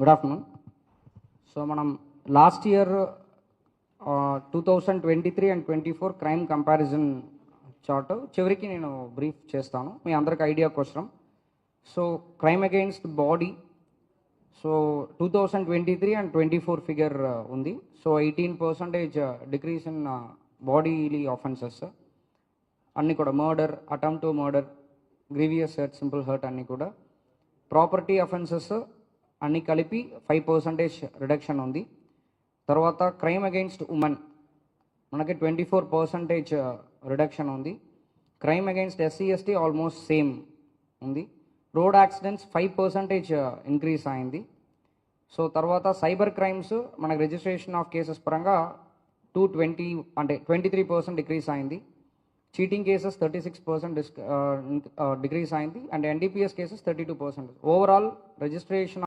Good afternoon so మనం last year two thousand twenty three and twenty four crime comparison chart చివరికి నేను brief చేస్తాను. మీ అందరికి ఐడియా కోసం so crime against body so two thousand twenty three and twenty four figure ఉంది. So eighteen percentage decrease in bodily offences అన్నీ కూడా murder attempt to murder grievous hurt simple hurt అన్నీ కూడా. ప్రాపర్టీ అఫెన్సెస్ అన్నీ కలిపి five percentage reduction ఉంది. తర్వాత crime against women మనకి ట్వంటీ ఫోర్ పర్సంటేజ్ రిడక్షన్ ఉంది. Crime against SC ST almost same ఉంది. Road accidents five percentage increase అయింది. సో తర్వాత సైబర్ క్రైమ్స్ మనకి రిజిస్ట్రేషన్ ఆఫ్ కేసెస్ పరంగా టూ ట్వంటీ అంటే ట్వంటీ త్రీ పర్సెంట్ డిక్రీస్ అయింది cheating cases thirty six percent decrease అయింది. And NDPS cases thirty two percent overall registration